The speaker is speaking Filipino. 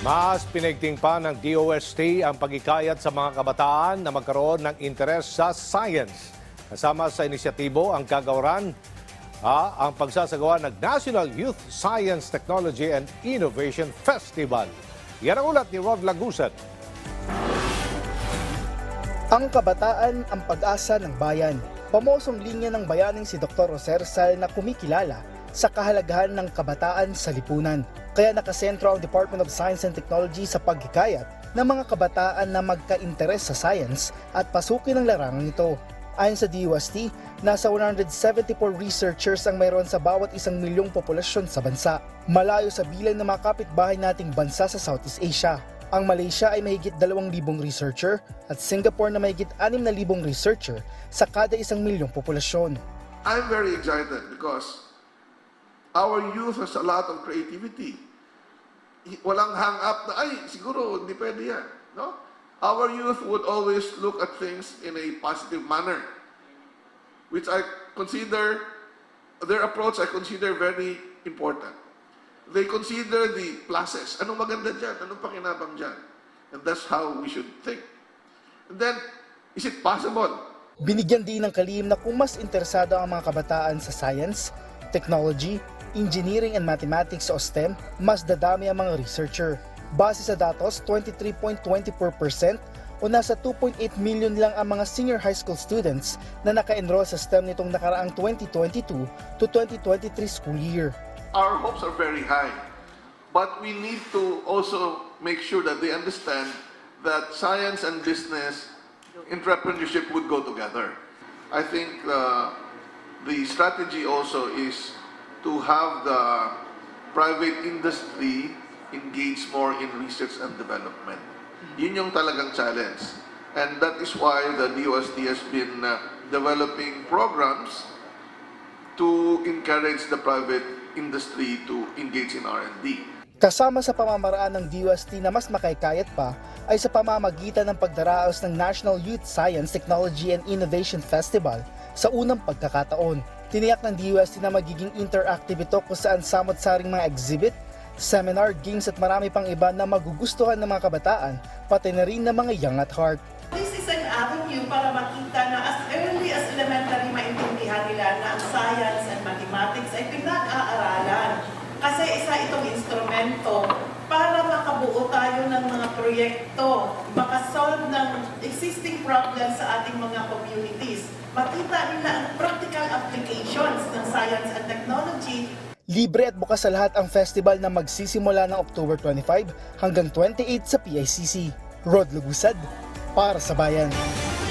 Mas pinigting pa ng DOST ang pagikayat sa mga kabataan na magkaroon ng interes sa science. Kasama sa inisyatibo ang kagawaran ah, ang pagsasagawa ng National Youth Science Technology and Innovation Festival. Yan ang ulat ni Rod Lagusan. Ang kabataan ang pag-asa ng bayan. Pamosong linya ng bayaning si Dr. Jose Rizal na kumikilala sa kahalagahan ng kabataan sa lipunan. Kaya nakasentro ang Department of Science and Technology sa paghikayat ng mga kabataan na magka-interes sa science at pasukin ang larangan ito. Ayon sa DUST, nasa 174 researchers ang mayroon sa bawat isang milyong populasyon sa bansa. Malayo sa bilang ng mga kapitbahay nating bansa sa Southeast Asia. Ang Malaysia ay mahigit 2,000 researcher at Singapore na mahigit 6,000 researcher sa kada isang milyong populasyon. I'm very excited because our youth has a lot of creativity. Walang hang up na, ay, siguro, hindi pwede yan. No? Our youth would always look at things in a positive manner, which I consider, their approach I consider very important. They consider the pluses. Anong maganda dyan? Anong pakinabang dyan? And that's how we should think. And then, is it possible? Binigyan din ng kalihim na kung mas interesado ang mga kabataan sa science, technology, engineering and mathematics o STEM, mas dadami ang mga researcher. Base sa datos, 23.24% o nasa 2.8 million lang ang mga senior high school students na naka-enroll sa STEM nitong nakaraang 2022 to 2023 school year. our hopes are very high. But we need to also make sure that they understand that science and business, entrepreneurship would go together. I think uh, the strategy also is to have the private industry engage more in research and development. Yun yung talagang challenge. And that is why the DOST has been uh, developing programs to encourage the private industry to engage in R&D. Kasama sa pamamaraan ng DUST na mas makaikayat pa ay sa pamamagitan ng pagdaraos ng National Youth Science, Technology and Innovation Festival sa unang pagkakataon. Tiniyak ng DUST na magiging interactive ito kung saan samot-saring mga exhibit, seminar, games at marami pang iba na magugustuhan ng mga kabataan, pati na rin ng mga young at heart. This is an avenue para makita na as early as elementary maintindihan nila na ang science and mathematics ay pinag-aaralan. Kasi isa itong instrumento para makabuo tayo ng mga proyekto, makasolve existing problems sa ating mga communities. Makita nila ang practical applications ng science and technology Libre at bukas sa lahat ang festival na magsisimula ng October 25 hanggang 28 sa PICC. Rod Lugusad, para sa bayan.